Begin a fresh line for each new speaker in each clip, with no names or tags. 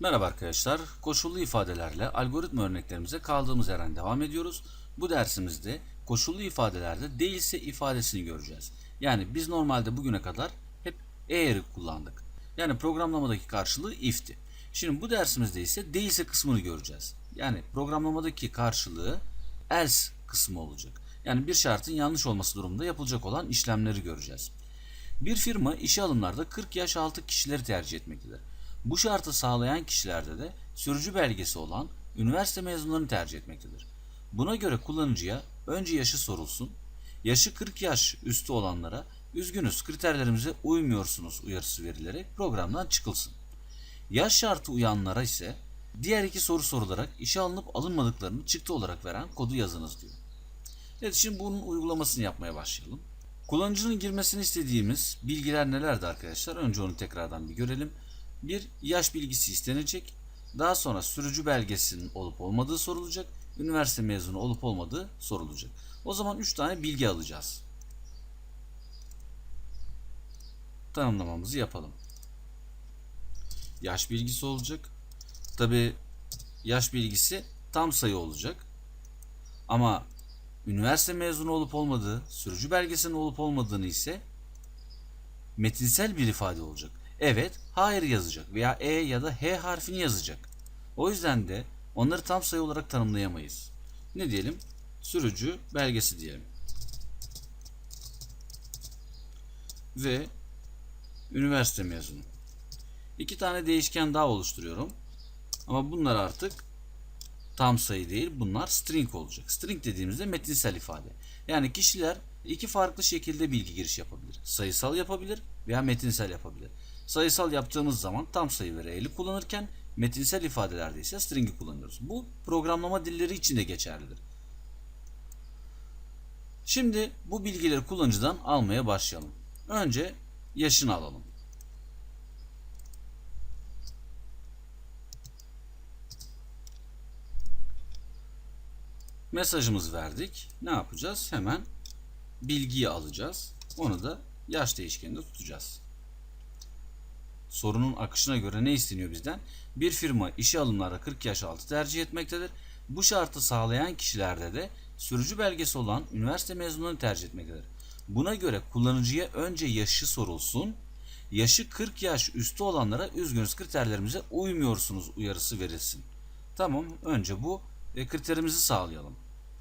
Merhaba arkadaşlar. Koşullu ifadelerle algoritma örneklerimize kaldığımız yerden devam ediyoruz. Bu dersimizde koşullu ifadelerde değilse ifadesini göreceğiz. Yani biz normalde bugüne kadar hep eğer'i kullandık. Yani programlamadaki karşılığı if'ti. Şimdi bu dersimizde ise değilse kısmını göreceğiz. Yani programlamadaki karşılığı else kısmı olacak. Yani bir şartın yanlış olması durumunda yapılacak olan işlemleri göreceğiz. Bir firma işe alımlarda 40 yaş altı kişileri tercih etmektedir. Bu şartı sağlayan kişilerde de sürücü belgesi olan üniversite mezunlarını tercih etmektedir. Buna göre kullanıcıya önce yaşı sorulsun, yaşı 40 yaş üstü olanlara üzgünüz kriterlerimize uymuyorsunuz uyarısı verilerek programdan çıkılsın. Yaş şartı uyanlara ise diğer iki soru sorularak işe alınıp alınmadıklarını çıktı olarak veren kodu yazınız diyor. Evet şimdi bunun uygulamasını yapmaya başlayalım. Kullanıcının girmesini istediğimiz bilgiler nelerdi arkadaşlar? Önce onu tekrardan bir görelim. Bir yaş bilgisi istenecek. Daha sonra sürücü belgesinin olup olmadığı sorulacak. Üniversite mezunu olup olmadığı sorulacak. O zaman 3 tane bilgi alacağız. Tanımlamamızı yapalım. Yaş bilgisi olacak. Tabi yaş bilgisi tam sayı olacak. Ama üniversite mezunu olup olmadığı, sürücü belgesinin olup olmadığını ise metinsel bir ifade olacak. Evet, hayır yazacak veya e ya da h harfini yazacak. O yüzden de onları tam sayı olarak tanımlayamayız. Ne diyelim? Sürücü belgesi diyelim. Ve üniversite mezunu. İki tane değişken daha oluşturuyorum. Ama bunlar artık tam sayı değil bunlar string olacak. String dediğimizde metinsel ifade. Yani kişiler iki farklı şekilde bilgi giriş yapabilir. Sayısal yapabilir veya metinsel yapabilir. Sayısal yaptığımız zaman tam sayı ve r'li kullanırken metinsel ifadelerde ise string'i kullanıyoruz. Bu programlama dilleri için de geçerlidir. Şimdi bu bilgileri kullanıcıdan almaya başlayalım. Önce yaşını alalım. Mesajımızı verdik. Ne yapacağız? Hemen bilgiyi alacağız. Onu da yaş değişkeninde tutacağız. Sorunun akışına göre ne isteniyor bizden? Bir firma işe alımlara 40 yaş altı tercih etmektedir. Bu şartı sağlayan kişilerde de sürücü belgesi olan üniversite mezunlarını tercih etmektedir. Buna göre kullanıcıya önce yaşı sorulsun, yaşı 40 yaş üstü olanlara üzgünüz kriterlerimize uymuyorsunuz uyarısı verilsin. Tamam önce bu e, kriterimizi sağlayalım.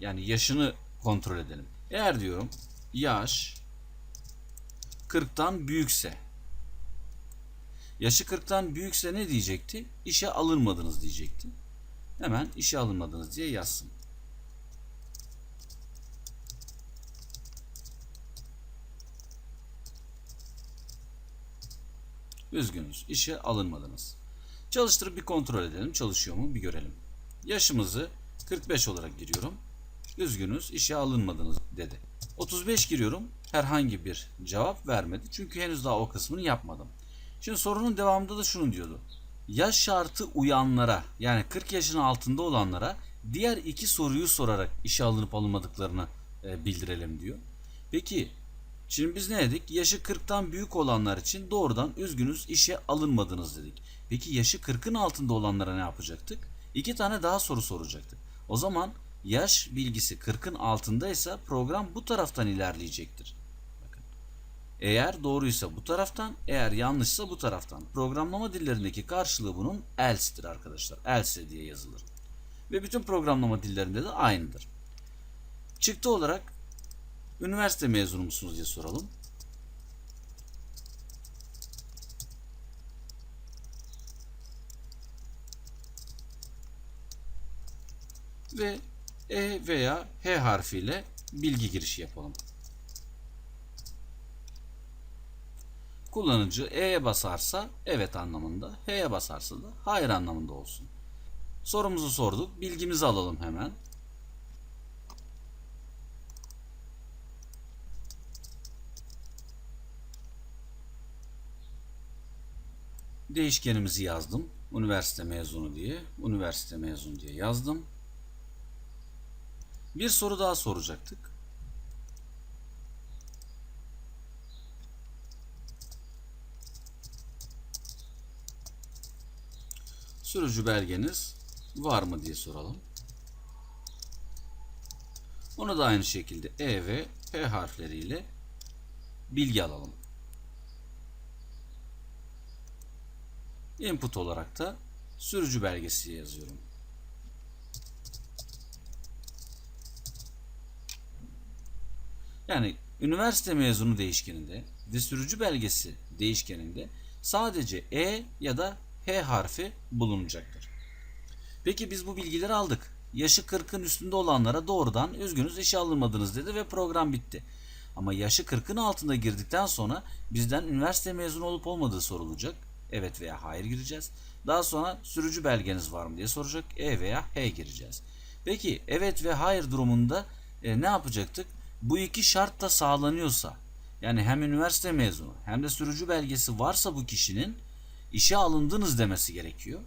Yani yaşını kontrol edelim. Eğer diyorum yaş 40'tan büyükse yaşı 40'tan büyükse ne diyecekti? İşe alınmadınız diyecekti. Hemen işe alınmadınız diye yazsın. Üzgünüz. işe alınmadınız. Çalıştırıp bir kontrol edelim. Çalışıyor mu? Bir görelim. Yaşımızı 45 olarak giriyorum. Üzgünüz işe alınmadınız dedi. 35 giriyorum. Herhangi bir cevap vermedi. Çünkü henüz daha o kısmını yapmadım. Şimdi sorunun devamında da şunu diyordu. Yaş şartı uyanlara yani 40 yaşın altında olanlara diğer iki soruyu sorarak işe alınıp alınmadıklarını e, bildirelim diyor. Peki şimdi biz ne dedik? Yaşı 40'tan büyük olanlar için doğrudan üzgünüz işe alınmadınız dedik. Peki yaşı 40'ın altında olanlara ne yapacaktık? İki tane daha soru soracaktık. O zaman yaş bilgisi 40'ın altındaysa program bu taraftan ilerleyecektir. Eğer doğruysa bu taraftan, eğer yanlışsa bu taraftan. Programlama dillerindeki karşılığı bunun else'tir arkadaşlar. Else diye yazılır. Ve bütün programlama dillerinde de aynıdır. Çıktı olarak üniversite mezunu musunuz diye soralım. ve E veya H harfiyle bilgi girişi yapalım. Kullanıcı E'ye basarsa evet anlamında, H'ye basarsa da hayır anlamında olsun. Sorumuzu sorduk, bilgimizi alalım hemen. Değişkenimizi yazdım. Üniversite mezunu diye, üniversite mezunu diye yazdım. Bir soru daha soracaktık. Sürücü belgeniz var mı diye soralım. Onu da aynı şekilde E ve P harfleriyle bilgi alalım. Input olarak da sürücü belgesi yazıyorum. Yani üniversite mezunu değişkeninde ve sürücü belgesi değişkeninde sadece E ya da H harfi bulunacaktır. Peki biz bu bilgileri aldık. Yaşı 40'ın üstünde olanlara doğrudan üzgünüz işe alınmadınız dedi ve program bitti. Ama yaşı 40'ın altında girdikten sonra bizden üniversite mezunu olup olmadığı sorulacak. Evet veya hayır gireceğiz. Daha sonra sürücü belgeniz var mı diye soracak. E veya H gireceğiz. Peki evet ve hayır durumunda e, ne yapacaktık? Bu iki şart da sağlanıyorsa yani hem üniversite mezunu hem de sürücü belgesi varsa bu kişinin işe alındınız demesi gerekiyor.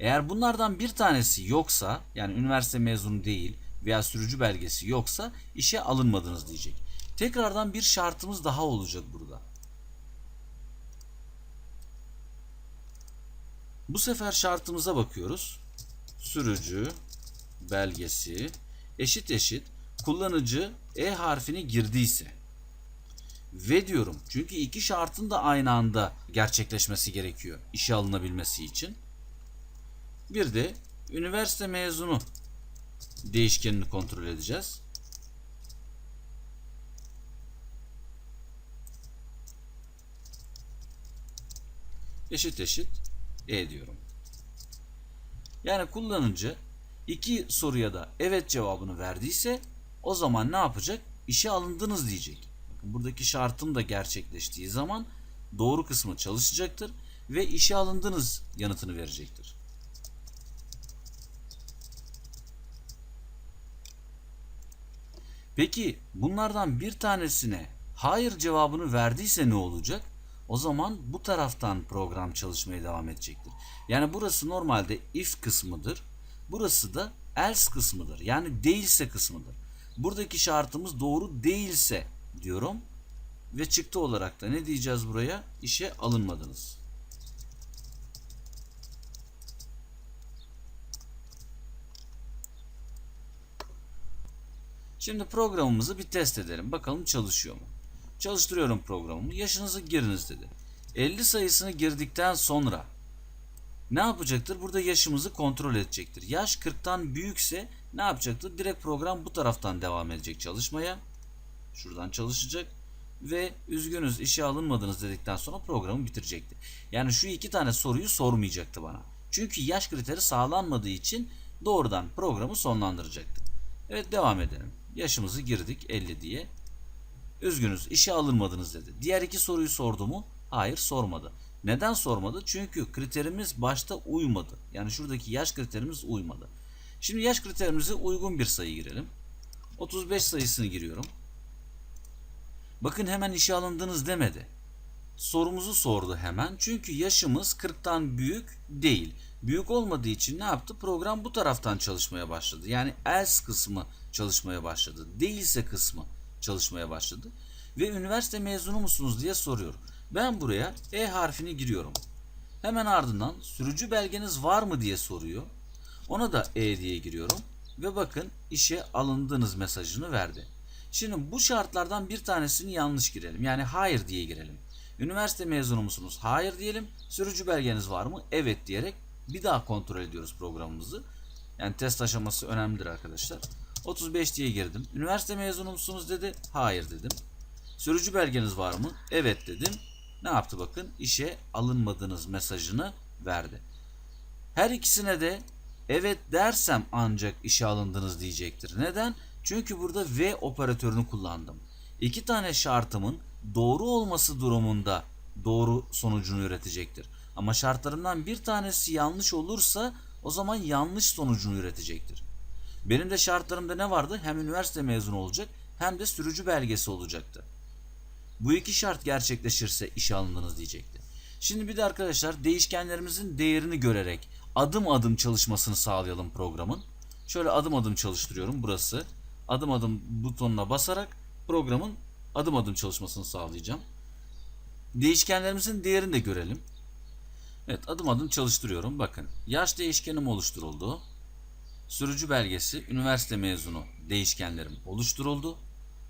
Eğer bunlardan bir tanesi yoksa yani üniversite mezunu değil veya sürücü belgesi yoksa işe alınmadınız diyecek. Tekrardan bir şartımız daha olacak burada. Bu sefer şartımıza bakıyoruz. Sürücü belgesi eşit eşit kullanıcı E harfini girdiyse ve diyorum çünkü iki şartın da aynı anda gerçekleşmesi gerekiyor işe alınabilmesi için. Bir de üniversite mezunu değişkenini kontrol edeceğiz. Eşit eşit E diyorum. Yani kullanıcı iki soruya da evet cevabını verdiyse o zaman ne yapacak? İşe alındınız diyecek. Buradaki şartım da gerçekleştiği zaman doğru kısmı çalışacaktır ve işe alındınız yanıtını verecektir. Peki bunlardan bir tanesine hayır cevabını verdiyse ne olacak? O zaman bu taraftan program çalışmaya devam edecektir. Yani burası normalde if kısmıdır. Burası da else kısmıdır. Yani değilse kısmıdır. Buradaki şartımız doğru değilse diyorum. Ve çıktı olarak da ne diyeceğiz buraya? İşe alınmadınız. Şimdi programımızı bir test edelim. Bakalım çalışıyor mu? Çalıştırıyorum programımı. Yaşınızı giriniz dedi. 50 sayısını girdikten sonra ne yapacaktır? Burada yaşımızı kontrol edecektir. Yaş 40'tan büyükse ne yapacaktır? Direkt program bu taraftan devam edecek çalışmaya. Şuradan çalışacak ve üzgünüz işe alınmadınız dedikten sonra programı bitirecekti. Yani şu iki tane soruyu sormayacaktı bana. Çünkü yaş kriteri sağlanmadığı için doğrudan programı sonlandıracaktı. Evet devam edelim. Yaşımızı girdik 50 diye. Üzgünüz işe alınmadınız dedi. Diğer iki soruyu sordu mu? Hayır sormadı. Neden sormadı? Çünkü kriterimiz başta uymadı. Yani şuradaki yaş kriterimiz uymadı. Şimdi yaş kriterimize uygun bir sayı girelim. 35 sayısını giriyorum. Bakın hemen işe alındınız demedi. Sorumuzu sordu hemen. Çünkü yaşımız 40'tan büyük değil. Büyük olmadığı için ne yaptı? Program bu taraftan çalışmaya başladı. Yani else kısmı çalışmaya başladı. Değilse kısmı çalışmaya başladı. Ve üniversite mezunu musunuz diye soruyor. Ben buraya E harfini giriyorum. Hemen ardından sürücü belgeniz var mı diye soruyor. Ona da E diye giriyorum. Ve bakın işe alındınız mesajını verdi. Şimdi bu şartlardan bir tanesini yanlış girelim. Yani hayır diye girelim. Üniversite mezunu musunuz? Hayır diyelim. Sürücü belgeniz var mı? Evet diyerek bir daha kontrol ediyoruz programımızı. Yani test aşaması önemlidir arkadaşlar. 35 diye girdim. Üniversite mezunu musunuz dedi. Hayır dedim. Sürücü belgeniz var mı? Evet dedim. Ne yaptı bakın? İşe alınmadınız mesajını verdi. Her ikisine de evet dersem ancak işe alındınız diyecektir. Neden? Çünkü burada ve operatörünü kullandım. İki tane şartımın doğru olması durumunda doğru sonucunu üretecektir. Ama şartlarımdan bir tanesi yanlış olursa o zaman yanlış sonucunu üretecektir. Benim de şartlarımda ne vardı? Hem üniversite mezunu olacak hem de sürücü belgesi olacaktı. Bu iki şart gerçekleşirse işe alındınız diyecekti. Şimdi bir de arkadaşlar değişkenlerimizin değerini görerek adım adım çalışmasını sağlayalım programın. Şöyle adım adım çalıştırıyorum burası. Adım adım butonuna basarak programın adım adım çalışmasını sağlayacağım. Değişkenlerimizin değerini de görelim. Evet adım adım çalıştırıyorum. Bakın yaş değişkenim oluşturuldu. Sürücü belgesi, üniversite mezunu değişkenlerim oluşturuldu.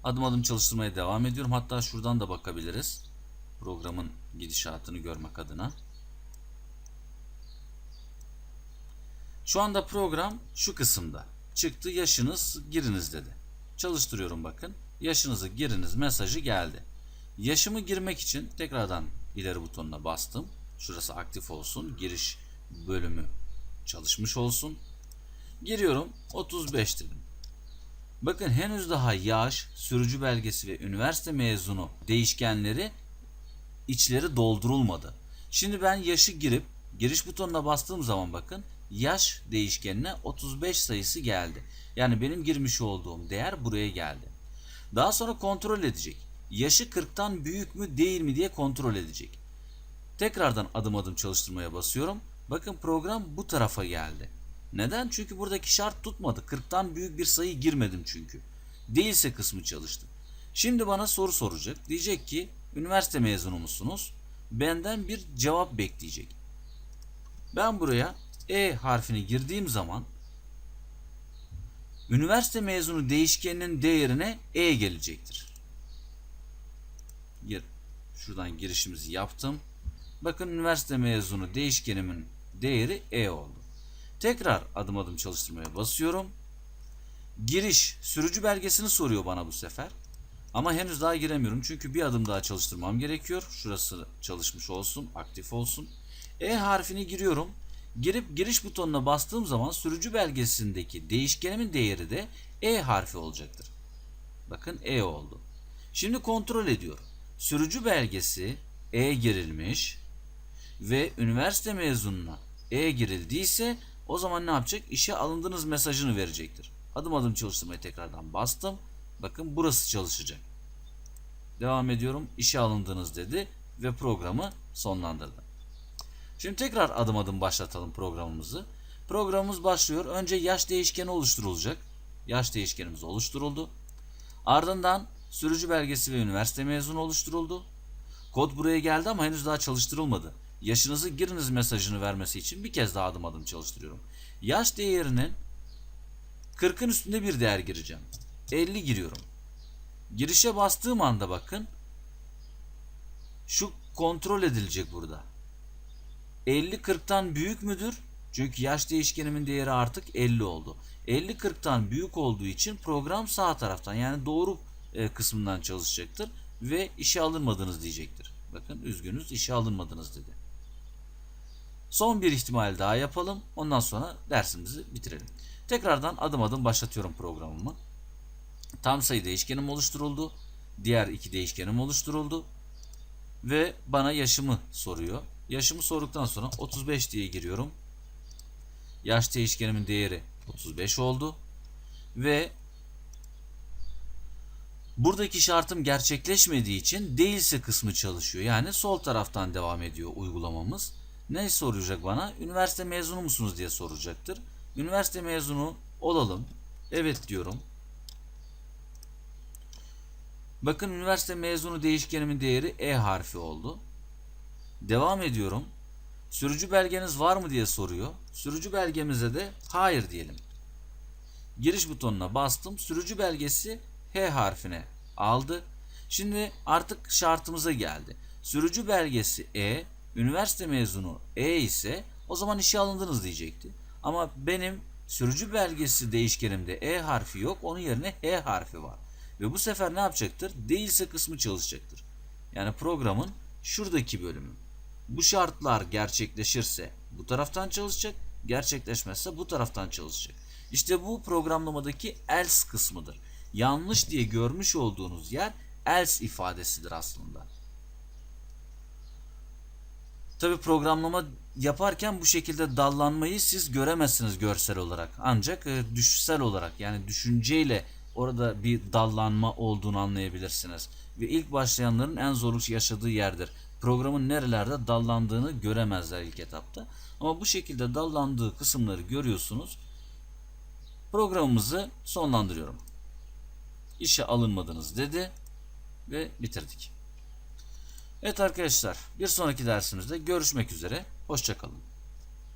Adım adım çalıştırmaya devam ediyorum. Hatta şuradan da bakabiliriz. Programın gidişatını görmek adına. Şu anda program şu kısımda. Çıktı yaşınız giriniz dedi. Çalıştırıyorum bakın. Yaşınızı giriniz mesajı geldi. Yaşımı girmek için tekrardan ileri butonuna bastım. Şurası aktif olsun. Giriş bölümü çalışmış olsun. Giriyorum 35 dedim. Bakın henüz daha yaş, sürücü belgesi ve üniversite mezunu değişkenleri içleri doldurulmadı. Şimdi ben yaşı girip giriş butonuna bastığım zaman bakın yaş değişkenine 35 sayısı geldi. Yani benim girmiş olduğum değer buraya geldi. Daha sonra kontrol edecek. Yaşı 40'tan büyük mü değil mi diye kontrol edecek. Tekrardan adım adım çalıştırmaya basıyorum. Bakın program bu tarafa geldi. Neden? Çünkü buradaki şart tutmadı. 40'tan büyük bir sayı girmedim çünkü. Değilse kısmı çalıştı. Şimdi bana soru soracak. Diyecek ki üniversite mezunu musunuz? Benden bir cevap bekleyecek. Ben buraya E harfini girdiğim zaman üniversite mezunu değişkeninin değerine E gelecektir. Gir. Şuradan girişimizi yaptım. Bakın üniversite mezunu değişkenimin değeri E oldu. Tekrar adım adım çalıştırmaya basıyorum. Giriş sürücü belgesini soruyor bana bu sefer. Ama henüz daha giremiyorum çünkü bir adım daha çalıştırmam gerekiyor. Şurası çalışmış olsun, aktif olsun. E harfini giriyorum. Girip giriş butonuna bastığım zaman sürücü belgesindeki değişkenimin değeri de E harfi olacaktır. Bakın E oldu. Şimdi kontrol ediyorum. Sürücü belgesi E girilmiş ve üniversite mezununa E girildiyse o zaman ne yapacak? İşe alındınız mesajını verecektir. Adım adım çalıştırmaya tekrardan bastım. Bakın burası çalışacak. Devam ediyorum. İşe alındınız dedi ve programı sonlandırdı. Şimdi tekrar adım adım başlatalım programımızı. Programımız başlıyor. Önce yaş değişkeni oluşturulacak. Yaş değişkenimiz oluşturuldu. Ardından sürücü belgesi ve üniversite mezunu oluşturuldu. Kod buraya geldi ama henüz daha çalıştırılmadı. Yaşınızı giriniz mesajını vermesi için bir kez daha adım adım çalıştırıyorum. Yaş değerinin 40'ın üstünde bir değer gireceğim. 50 giriyorum. Girişe bastığım anda bakın şu kontrol edilecek burada. 50 40'tan büyük müdür? Çünkü yaş değişkenimin değeri artık 50 oldu. 50 40'tan büyük olduğu için program sağ taraftan yani doğru e, kısmından çalışacaktır ve işe alınmadınız diyecektir. Bakın üzgünüz işe alınmadınız dedi. Son bir ihtimal daha yapalım. Ondan sonra dersimizi bitirelim. Tekrardan adım adım başlatıyorum programımı. Tam sayı değişkenim oluşturuldu. Diğer iki değişkenim oluşturuldu. Ve bana yaşımı soruyor. Yaşımı sorduktan sonra 35 diye giriyorum. Yaş değişkenimin değeri 35 oldu. Ve buradaki şartım gerçekleşmediği için değilse kısmı çalışıyor. Yani sol taraftan devam ediyor uygulamamız. Ne soracak bana? Üniversite mezunu musunuz diye soracaktır. Üniversite mezunu olalım. Evet diyorum. Bakın üniversite mezunu değişkenimin değeri E harfi oldu. Devam ediyorum. Sürücü belgeniz var mı diye soruyor. Sürücü belgemize de hayır diyelim. Giriş butonuna bastım. Sürücü belgesi H harfine aldı. Şimdi artık şartımıza geldi. Sürücü belgesi E, üniversite mezunu E ise o zaman işe alındınız diyecekti. Ama benim sürücü belgesi değişkenimde E harfi yok. Onun yerine H harfi var. Ve bu sefer ne yapacaktır? Değilse kısmı çalışacaktır. Yani programın şuradaki bölümü. Bu şartlar gerçekleşirse bu taraftan çalışacak, gerçekleşmezse bu taraftan çalışacak. İşte bu programlamadaki else kısmıdır. Yanlış diye görmüş olduğunuz yer else ifadesidir aslında. Tabi programlama yaparken bu şekilde dallanmayı siz göremezsiniz görsel olarak. Ancak e, düşsel olarak yani düşünceyle orada bir dallanma olduğunu anlayabilirsiniz. Ve ilk başlayanların en zorluk yaşadığı yerdir. Programın nerelerde dallandığını göremezler ilk etapta. Ama bu şekilde dallandığı kısımları görüyorsunuz. Programımızı sonlandırıyorum. İşe alınmadınız dedi ve bitirdik. Evet arkadaşlar bir sonraki dersimizde görüşmek üzere. Hoşçakalın.